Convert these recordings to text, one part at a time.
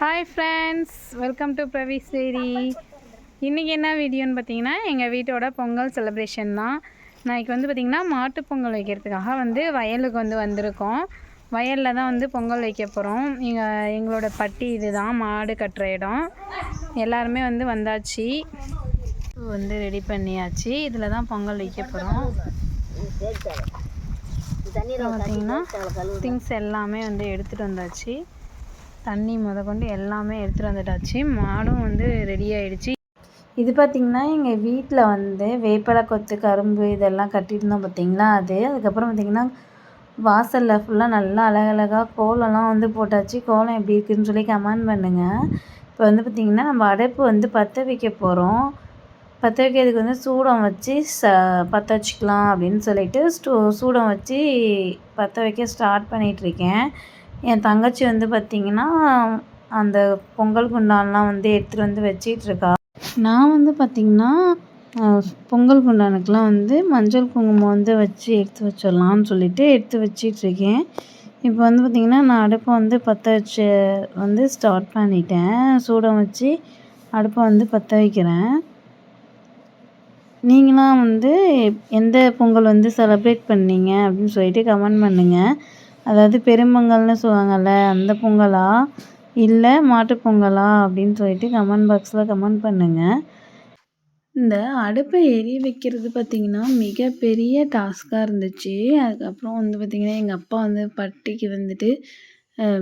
Hi friends welcome to Pravee's dairy இன்றைக்கி என்ன வீடியோன்னு பார்த்தீங்கன்னா எங்கள் வீட்டோட பொங்கல் செலிப்ரேஷன் தான். நாளைக்கு வந்து பார்த்திங்கன்னா மாட்டுப் பொங்கல் வைக்கிறதுக்காக வந்து வயலுக்கு வந்து வந்திருக்கோம். வயலில் தான் வந்து பொங்கல் வைக்க போகிறோம் எங்கள் எங்களோட பட்டி இது தான் மாடு கட்டுற இடம். எல்லாருமே வந்து வந்தாச்சு. வந்து ரெடி பண்ணியாச்சு. இதில் தான் பொங்கல் வைக்க போகிறோம் பார்த்தீங்கன்னா திங்ஸ் எல்லாமே வந்து எடுத்துகிட்டு வந்தாச்சு. தண்ணி முத கொண்டு எல்லாமே எடுத்துகிட்டு வந்துட்டாச்சு. மாடும் வந்து ரெடி ஆகிடுச்சு இது பார்த்திங்கன்னா எங்கள் வீட்டில் வந்து வேப்பிலை கொத்து கரும்பு இதெல்லாம் கட்டியிருந்தோம் பார்த்திங்களா அது. அதுக்கப்புறம் பார்த்திங்கன்னா வாசலில் ஃபுல்லாக நல்லா அழகழகாக கோலம்லாம் வந்து போட்டாச்சு. கோலம் எப்படி இருக்குதுன்னு சொல்லி கமெண்ட் பண்ணுங்கள் இப்போ வந்து பார்த்திங்கன்னா நம்ம அடைப்பு வந்து பற்ற வைக்க போகிறோம் பற்ற வைக்கிறதுக்கு வந்து சூடம் வச்சு ச பற்ற வச்சுக்கலாம் அப்படின்னு சொல்லிட்டு ஸ்டூ சூடம் வச்சு பற்ற வைக்க ஸ்டார்ட் பண்ணிகிட்ருக்கேன் என் தங்கச்சி வந்து பார்த்திங்கன்னா அந்த பொங்கல் குண்டான்லாம் வந்து எடுத்துகிட்டு வந்து வச்சிட்ருக்கா நான் வந்து பார்த்திங்கன்னா பொங்கல் குண்டானுக்கெலாம் வந்து மஞ்சள் குங்குமம் வந்து வச்சு எடுத்து வச்சிடலான்னு சொல்லிட்டு எடுத்து வச்சிட்ருக்கேன் இப்போ வந்து பார்த்திங்கன்னா நான் அடுப்பை வந்து பற்ற வச்சு வந்து ஸ்டார்ட் பண்ணிட்டேன். சூடம் வச்சு அடுப்பை வந்து பற்ற வைக்கிறேன். நீங்களாம் வந்து எந்த பொங்கல் வந்து செலப்ரேட் பண்ணீங்க அப்படின்னு சொல்லிட்டு கமெண்ட் பண்ணுங்கள் அதாவது பெருமங்கள்னு சொல்லுவாங்கள்ல அந்த பொங்கலா? இல்லை மாட்டுப்பொங்கலா அப்படின்னு சொல்லிட்டு கமெண்ட் பாக்ஸில் கமெண்ட் பண்ணுங்கள் இந்த அடுப்பை எரிய வைக்கிறது பார்த்திங்கன்னா மிகப்பெரிய டாஸ்க்காக இருந்துச்சு. அதுக்கப்புறம் வந்து பார்த்திங்கன்னா எங்கள் அப்பா வந்து பட்டிக்கு வந்துட்டு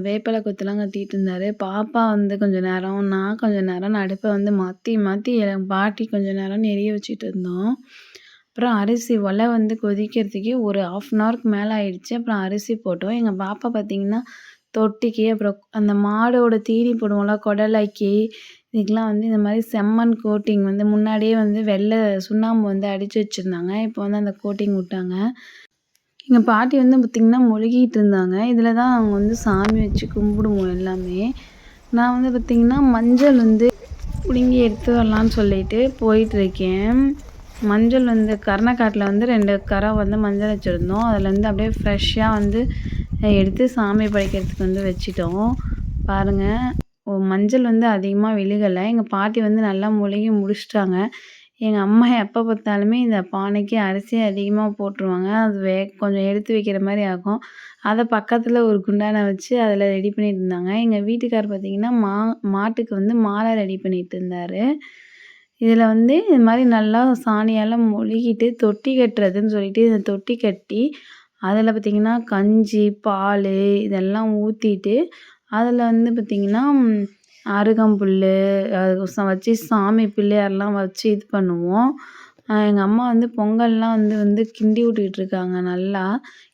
வேப்பிலை கொத்துலாம் கட்டிகிட்டு இருந்தார். பாப்பா வந்து கொஞ்சம் நேரம் நான் கொஞ்சம் நேரம் அடுப்பை வந்து மாற்றி மாற்றி பாட்டி கொஞ்சம் நேரம் எரிய வச்சுட்டு இருந்தோம். அப்புறம் அரிசி ஒலை வந்து கொதிக்கிறதுக்கே ஒரு ஆஃப் அன் ஹவருக்கு மேலே ஆயிடுச்சு. அப்புறம் அரிசி போட்டோம். எங்கள் பாப்பா பார்த்திங்கன்னா தொட்டிக்கு அப்புறம் அந்த மாடோட தீனி போடுவோம்ல குடலைக்கு இதுக்கெலாம் வந்து இந்த மாதிரி செம்மண் கோட்டிங் வந்து முன்னாடியே வந்து வெள்ளை சுண்ணாம்பு வந்து அடித்து வச்சுருந்தாங்க. இப்போ வந்து அந்த கோட்டிங் விட்டாங்க. எங்கள் பாட்டி வந்து பார்த்திங்கன்னா மொழுகிட்டு இருந்தாங்க. இதில் தான் அவங்க வந்து சாமி வச்சு கும்பிடுவோம் எல்லாமே. நான் வந்து பார்த்திங்கன்னா மஞ்சள் வந்து பிடுங்கி எடுத்து வரலான்னு சொல்லிட்டு போயிட்டுருக்கேன் மஞ்சள் வந்து கருணக்காட்டில் வந்து ரெண்டு கரை வந்து மஞ்சள் வச்சுருந்தோம். அதில் அப்படியே ஃப்ரெஷ்ஷாக வந்து எடுத்து சாமி படைக்கிறதுக்கு வந்து வச்சிட்டோம். பாருங்கள் மஞ்சள் வந்து அதிகமாக விழுகலை. எங்கள் பாட்டி வந்து நல்லா முழுகி முடிச்சிட்டாங்க. எங்கள் அம்மா எப்போ பார்த்தாலுமே இந்த பானைக்கு அரிசி அதிகமாக போட்டுருவாங்க. அது வே கொஞ்சம் எடுத்து வைக்கிற மாதிரி ஆகும். அதை பக்கத்தில் ஒரு குண்டானை வச்சு அதில் ரெடி பண்ணிட்டு இருந்தாங்க. எங்கள் வீட்டுக்கார் பார்த்திங்கன்னா மா மாட்டுக்கு வந்து மாலை ரெடி பண்ணிகிட்டு இருந்தார். இதில் வந்து இது மாதிரி நல்லா சாணியால் மொழுகிட்டு தொட்டி கட்டுறதுன்னு சொல்லிட்டு இந்த தொட்டி கட்டி அதில் பார்த்திங்கன்னா கஞ்சி பால் இதெல்லாம் ஊற்றிட்டு அதில் வந்து பார்த்திங்கன்னா அருகம்புல் அது வச்சு சாமி பிள்ளையாரெலாம் வச்சு இது பண்ணுவோம். எங்கள் அம்மா வந்து பொங்கல்லாம் வந்து வந்து கிண்டி விட்டுக்கிட்டு இருக்காங்க நல்லா.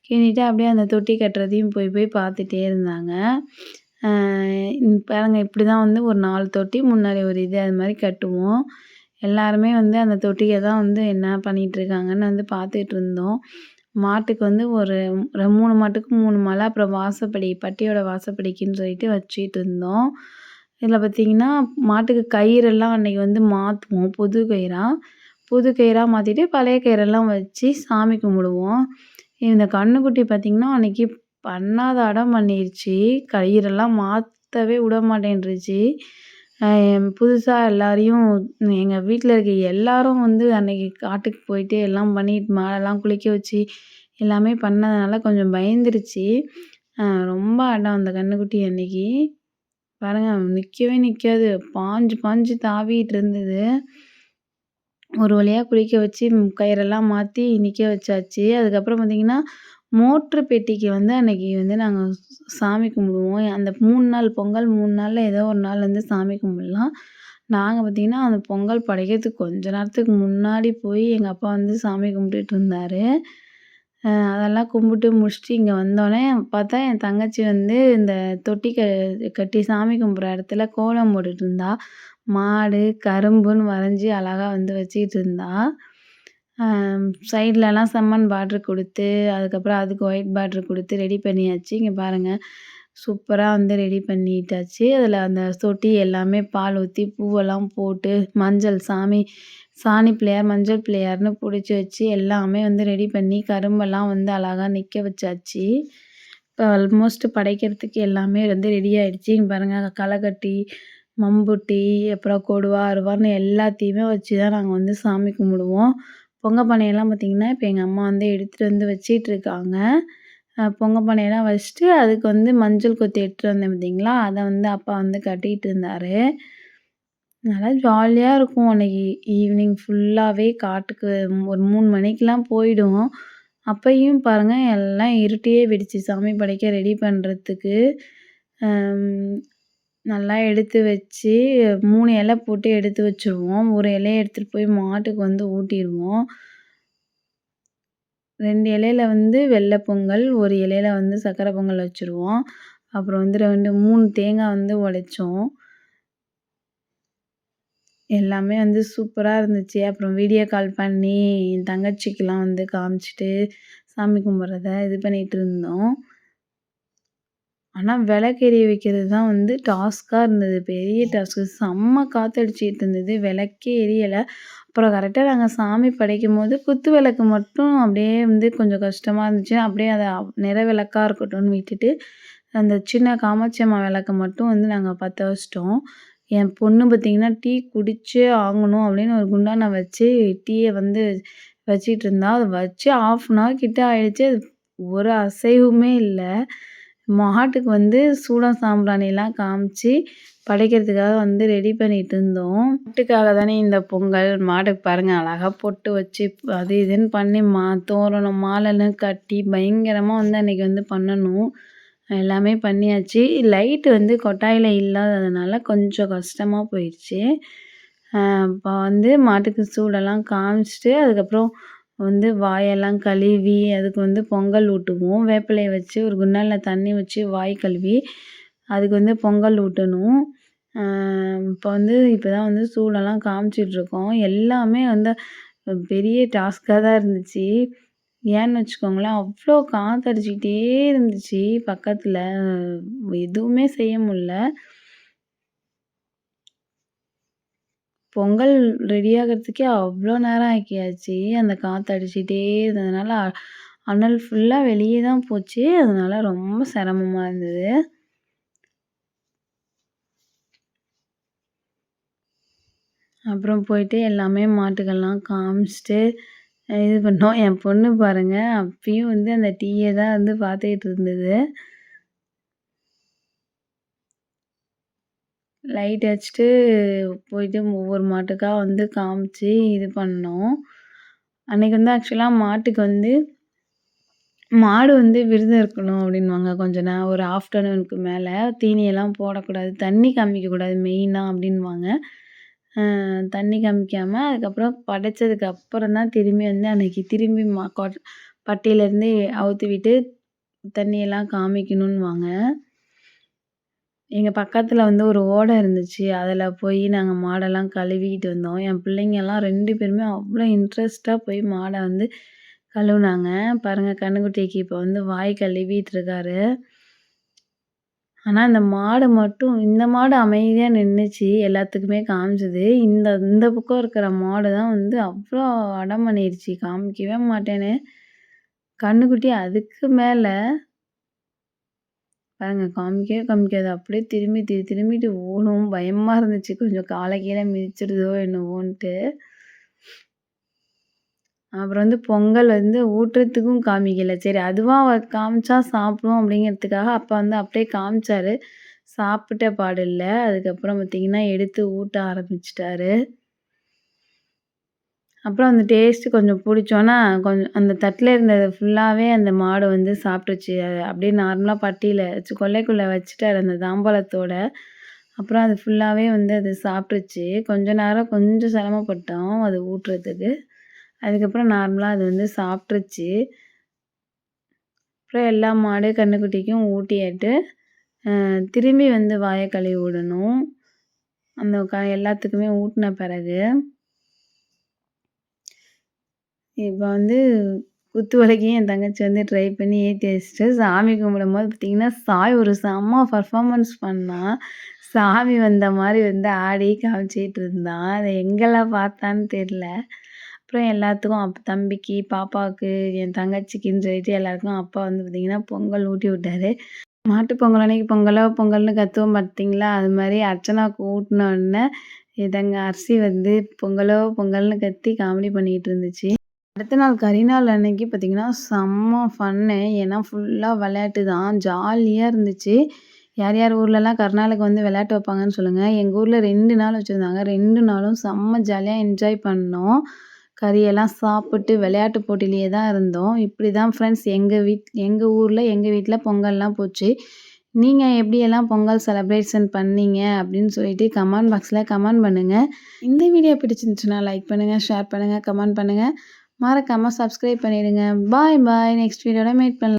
கிண்டிட்டு அப்படியே அந்த தொட்டி கட்டுறதையும் போய் போய் பார்த்துட்டே இருந்தாங்க. பாருங்கள் இப்படி தான் வந்து ஒரு நாலு தொட்டி முன்னாடி ஒரு இது அது மாதிரி கட்டுவோம். எல்லாருமே வந்து அந்த தொட்டியை தான் வந்து என்ன பண்ணிகிட்ருக்காங்கன்னு வந்து பார்த்துட்டு இருந்தோம் மாட்டுக்கு வந்து ஒரு மூணு மாட்டுக்கு மூணு மாலை அப்புறம் வாசப்படி பட்டியோட வாசப்படிக்குன்னு சொல்லிட்டு வச்சிட்டு இருந்தோம் இதில் பார்த்திங்கன்னா மாட்டுக்கு கயிறெல்லாம் அன்றைக்கி வந்து மாற்றுவோம் புது கயிறாக புது கயிறாக மாற்றிட்டு பழைய கயிறெல்லாம் வச்சு சாமி கும்பிடுவோம். இந்த கன்றுக்குட்டி பார்த்திங்கன்னா அன்றைக்கி பண்ணாத அடம் பண்ணிருச்சு. கயிறெல்லாம் மாற்றவே விட மாட்டேன்ருச்சு புதுசாக எல்லாரையும் எங்கள் வீட்டில் இருக்க எல்லாரும் வந்து அன்னைக்கு காட்டுக்கு போயிட்டு எல்லாம் பண்ணி மாடெல்லாம் குளிக்க வச்சு எல்லாமே பண்ணதுனால கொஞ்சம் பயந்துருச்சு. ரொம்ப அடம் அந்த கன்றுக்குட்டி அன்னைக்கு. பாருங்கள் நிற்கவே நிற்காது பாஞ்சு பாஞ்சு தாவிட்டு இருந்தது. ஒரு வழியாக குளிக்க வச்சு கயிறெல்லாம் மாற்றி நிற்க வச்சாச்சு. அதுக்கப்புறம் பார்த்திங்கன்னா மோட்ரு பெட்டிக்கு வந்து அன்னைக்கு வந்து நாங்கள் சாமி கும்பிடுவோம். அந்த மூணு நாள் பொங்கல் மூணு நாளில் ஏதோ ஒரு நாள் வந்து சாமி கும்பிட்லாம். நாங்கள் பார்த்திங்கன்னா அந்த பொங்கல் படைக்கிறதுக்கு கொஞ்ச நேரத்துக்கு முன்னாடி போய் எங்கள் அப்பா வந்து சாமி கும்பிட்டுட்டு இருந்தார். அதெல்லாம் கும்பிட்டு முடிச்சுட்டு இங்கே வந்தோடனே பார்த்தா என் தங்கச்சி வந்து இந்த தொட்டி க கட்டி சாமி கும்பிட்ற இடத்துல கோலம் போட்டுட்டு இருந்தா. மாடு கரும்புன்னு வரைஞ்சி அழகாக வந்து வச்சுக்கிட்டு இருந்தா. சைட்லலாம் செம்மண் பார்ட்ரு கொடுத்து அதுக்கப்புறம் அதுக்கு ஒயிட் பார்ட்ரு கொடுத்து ரெடி பண்ணியாச்சு. இங்கே பாருங்கள் சூப்பராக வந்து ரெடி பண்ணிட்டாச்சு. அதில் அந்த சொட்டி எல்லாமே பால் ஊற்றி பூவெல்லாம் போட்டு மஞ்சள் சாமி சாணி பிள்ளையார் மஞ்சள் பிள்ளையார்னு பிடிச்சி வச்சு எல்லாமே வந்து ரெடி பண்ணி கரும்பெல்லாம் வந்து அழகாக நிற்க வச்சாச்சு. இப்போ ஆல்மோஸ்ட் படைக்கிறதுக்கு எல்லாமே வந்து ரெடி ஆகிடுச்சி இங்கே பாருங்கள் களைக்கட்டி மம்புட்டி, அப்புறம் கொடுவா, அருவான்னு எல்லாத்தையுமே வச்சு தான் நாங்கள் வந்து சாமி கும்பிடுவோம். பொங்க பானையெல்லாம் பார்த்திங்கன்னா இப்போ எங்கள் அம்மா வந்து எடுத்துகிட்டு வந்து வச்சிட்டுருக்காங்க. பொங்க பானையெல்லாம் வச்சுட்டு, அதுக்கு வந்து மஞ்சள் கொத்தி எடுத்துகிட்டு வந்தேன் பார்த்திங்களா அதை வந்து அப்பா வந்து கட்டிகிட்டு இருந்தார் நல்லா ஜாலியாக இருக்கும் அன்னைக்கு ஈவினிங் ஃபுல்லாகவே காட்டுக்கு ஒரு மூணு மணிக்கெலாம் போயிடும். அப்பையும் பாருங்கள் எல்லாம் இருட்டியே விடிச்சு சாமி படைக்க ரெடி பண்ணுறதுக்கு நல்லா எடுத்து வச்சு மூணு இலை போட்டு எடுத்து வச்சுருவோம். ஒரு இலைய எடுத்துகிட்டு போய் மாட்டுக்கு வந்து ஊட்டிடுவோம் ரெண்டு இலையில வந்து வெள்ளை பொங்கல், ஒரு இலையில வந்து சக்கரை பொங்கல் வச்சுருவோம். அப்புறம் வந்து 2, 3 தேங்காய் வந்து உடைச்சோம். எல்லாமே வந்து சூப்பராக இருந்துச்சு. அப்புறம் வீடியோ கால் பண்ணி என் தங்கச்சிக்கெலாம் வந்து காமிச்சிட்டு சாமி கும்பிட்றத இது பண்ணிகிட்டு இருந்தோம். ஆனால் விளக்கு எரிய வைக்கிறது தான் வந்து டாஸ்க்காக இருந்தது. பெரிய டாஸ்க்கு. செம்ம காற்றடிச்சிட்டு இருந்தது. விளக்கே எரியலை அப்புறம் கரெக்டாக நாங்கள் சாமி படைக்கும்போது குத்து விளக்கு மட்டும் அப்படியே வந்து கொஞ்சம் கஷ்டமாக இருந்துச்சு. அப்படியே அதை நிற விளக்கா இருக்கட்டும்னு விட்டுட்டு, அந்த சின்ன காமாட்சி அம்மா விளக்க மட்டும் வந்து நாங்கள் பற்ற வச்சுட்டோம். என் பொண்ணு பார்த்தீங்கன்னா, டீ குடிச்சே ஆகணும் அப்படின்னு ஒரு குண்டான வச்சு டீயை வந்து வச்சிட்டு இருந்தா. அதை வச்சு 1/2 அன் ஹவர் கிட்ட ஆயிடுச்சு. அது ஒரு அசைவுமே இல்லை மாட்டுக்கு வந்து சூடம் சாம்பிராணிலாம் காமிச்சு படைக்கிறதுக்காக வந்து ரெடி பண்ணிட்டு இருந்தோம். மாட்டுக்காக தானே இந்த பொங்கல். மாட்டுக்கு பாருங்கள் அழகாக பொட்டு வச்சு அது இதுன்னு பண்ணி மா தோரணம், மாலைன்னு கட்டி பயங்கரமாக வந்து அன்றைக்கி வந்து பண்ணணும். எல்லாமே பண்ணியாச்சு. லைட்டு வந்து கொட்டாயில் இல்லாததுனால கொஞ்சம் கஷ்டமாக போயிடுச்சு இப்போ வந்து மாட்டுக்கு சூடெல்லாம் காமிச்சிட்டு அதுக்கப்புறம் வந்து வாயெல்லாம் கழுவி, அதுக்கு வந்து பொங்கல் ஊட்டுவோம். வேப்பிலையை வச்சு ஒரு குண்டானில் தண்ணி வச்சு வாய் கழுவி, அதுக்கு வந்து பொங்கல் ஊட்டணும். இப்போ வந்து இப்போ தான் வந்து சூடெல்லாம் காமிச்சிட்ருக்கோம் எல்லாமே வந்து பெரிய டாஸ்க்காக தான் இருந்துச்சு. ஏன்னு வச்சுக்கோங்களேன், அவ்வளோ காற்றடிச்சிக்கிட்டே இருந்துச்சு பக்கத்தில் எதுவுமே செய்ய முடில. பொங்கல் ரெடி ஆகுறதுக்கே அவ்வளோ நேரம் ஆக்கியாச்சு. அந்த காற்று அடிச்சுட்டே இருந்ததுனால, அனல் ஃபுல்லா வெளியே தான் போச்சு. அதனால ரொம்ப சிரமமா இருந்தது. அப்புறம் போயிட்டு எல்லாமே மாட்டுக்கெல்லாம் காமிச்சிட்டு இது பண்ணோம். என் பொண்ணு பாருங்க, அப்பயும் வந்து அந்த டீயை தான் வந்து பார்த்துக்கிட்டு இருந்தது. லைட் அடிச்சுட்டு போயிட்டு ஒவ்வொரு மாட்டுக்காக வந்து காமிச்சு இது பண்ணோம். அன்றைக்கி வந்து ஆக்சுவலாக மாட்டுக்கு வந்து மாடு வந்து விரதம் இருக்கணும் அப்படின்னுவாங்க கொஞ்ச நேரம் ஒரு ஆஃப்டர்நூனுக்கு மேலே தீனியெல்லாம் போடக்கூடாது, தண்ணி காமிக்கக்கூடாது மெயினாக அப்படின்னுவாங்க. தண்ணி காமிக்காமல் அதுக்கப்புறம் படைச்சதுக்கு அப்புறம் தான் திரும்பி வந்து அன்னைக்கு திரும்பி மா கொட் பட்டியிலேருந்து அவுத்து விட்டு தண்ணியெல்லாம் காமிக்கணுன்னுவாங்க. எங்கள் பக்கத்தில் வந்து ஒரு ஓடை இருந்துச்சு. அதில் போய் நாங்கள் மாடெல்லாம் கழுவிக்கிட்டு வந்தோம். என் பிள்ளைங்கெல்லாம் ரெண்டு பேருமே அவ்வளோ இன்ட்ரெஸ்ட்டாக போய் மாடை வந்து கழுவுனாங்க. பாருங்கள் கண்ணுக்குட்டிக்கு இப்போ வந்து வாய் கழுவிட்டு இருக்காரு. ஆனால் இந்த மாடு மட்டும் இந்த மாடு அமைதியாக நின்றுச்சு எல்லாத்துக்குமே காமிச்சது. இந்த இந்த பக்கம் இருக்கிற மாடு தான் வந்து அவ்வளோ அடம் பண்ணிருச்சு. காமிக்கவே மாட்டேன்னு. கண்ணுக்குட்டி அதுக்கு மேலே பாருங்க காமிக்கவே காமிக்காது. அப்படியே திரும்பி திரு திரும்பிட்டு ஓடும். பயமாக இருந்துச்சு. கொஞ்சம் காலை கீழே மிதிச்சிடுதோ என்னவோன்ட்டு. அப்புறம் வந்து பொங்கல் வந்து ஊட்டுறதுக்கும் காமிக்கல. சரி அதுவாக காமிச்சா சாப்பிடும் அப்படிங்கிறதுக்காக அப்பா வந்து அப்படியே காமிச்சாரு. சாப்பிட்ட பாடு இல்லை அதுக்கப்புறம் பார்த்தீங்கன்னா, எடுத்து ஊட்ட ஆரம்பிச்சிட்டாரு அப்புறம் அந்த டேஸ்ட்டு கொஞ்சம் பிடிச்சோன்னா கொஞ்சம் அந்த தட்டில் இருந்தது ஃபுல்லாகவே அந்த மாடு வந்து சாப்பிட்டுச்சு அது அப்படியே நார்மலாக பட்டியில் வச்சு கொல்லைக்குள்ள வச்சுட்டார் அந்த தாம்பாளத்தோட. அப்புறம் அது ஃபுல்லாகவே வந்து அது சாப்பிட்டுச்சு கொஞ்ச நேரம் கொஞ்சம் சிரமப்பட்டோம் அது ஊட்டுறதுக்கு. அதுக்கப்புறம் நார்மலாக அது வந்து சாப்பிட்ருச்சு அப்புறம் எல்லா மாடு, கண்ணுக்குட்டிக்கும் ஊட்டியாட்டு, திரும்பி வந்து வாயை கழுவி விடணும். அந்த க எல்லாத்துக்குமே ஊட்டின பிறகு. இப்போ வந்து குத்து விளக்கையும் என் தங்கச்சி வந்து ட்ரை பண்ணி ஏற்றி வச்சுட்டு, சாமி கும்பிடும்போது பார்த்திங்கன்னா சாய் ஒரு செம்ம பர்ஃபாமன்ஸ் பண்ணான் சாமி வந்த மாதிரி வந்து ஆடி காமிச்சிட்டு இருந்தான். அதை எங்கெல்லாம் பார்த்தான்னு தெரியல. அப்புறம் எல்லாத்துக்கும் அப்போ தம்பிக்கு, பாப்பாவுக்கு, என் தங்கச்சிக்குன்னு சொல்லிட்டு எல்லாருக்கும் அப்பா வந்து பார்த்திங்கன்னா பொங்கல் ஊட்டி விட்டாரு. மாட்டு பொங்கல் அன்னைக்கு பொங்கலோ பொங்கல்னு கத்துவோம் பார்த்தீங்களா? அது மாதிரி அர்ச்சனாவுக்கு ஊட்டுன இதங்க அரிசி வந்து பொங்கலோ பொங்கல்னு கத்தி காமெடி பண்ணிக்கிட்டு இருந்துச்சு. அடுத்த நாள் கரிநாள் அன்னைக்கு பார்த்தீங்கன்னா, செம்ம ஃபன்னு. ஏன்னா ஃபுல்லாக விளையாட்டு தான். ஜாலியாக இருந்துச்சு. யார் யார் ஊர்லலாம் கருநாளுக்கு வந்து விளையாட்டு வைப்பாங்கன்னு சொல்லுங்கள் எங்கள் ஊரில் ரெண்டு நாள் வச்சுருந்தாங்க ரெண்டு நாளும் செம்ம ஜாலியாக என்ஜாய் பண்ணோம். கறியெல்லாம் சாப்பிட்டு விளையாட்டு போட்டிலேயே தான் இருந்தோம். இப்படி தான் ஃப்ரெண்ட்ஸ் எங்கள் வீட் எங்கள் ஊரில் எங்கள் வீட்டில் பொங்கல்லாம் போச்சு. நீங்கள் எப்படியெல்லாம் பொங்கல் செலப்ரேஷன் பண்ணீங்க? அப்படின்னு சொல்லிட்டு கமெண்ட் பாக்ஸில் கமெண்ட் பண்ணுங்கள் இந்த வீடியோ பிடிச்சிருந்துச்சுன்னா லைக் பண்ணுங்கள் ஷேர் பண்ணுங்கள் கமெண்ட் பண்ணுங்கள் மறக்காம சப்ஸ்கிரைப் பண்ணிடுங்க. பாய் பாய். நெக்ஸ்ட் வீடியோவில் மீட் பண்ணலாம்.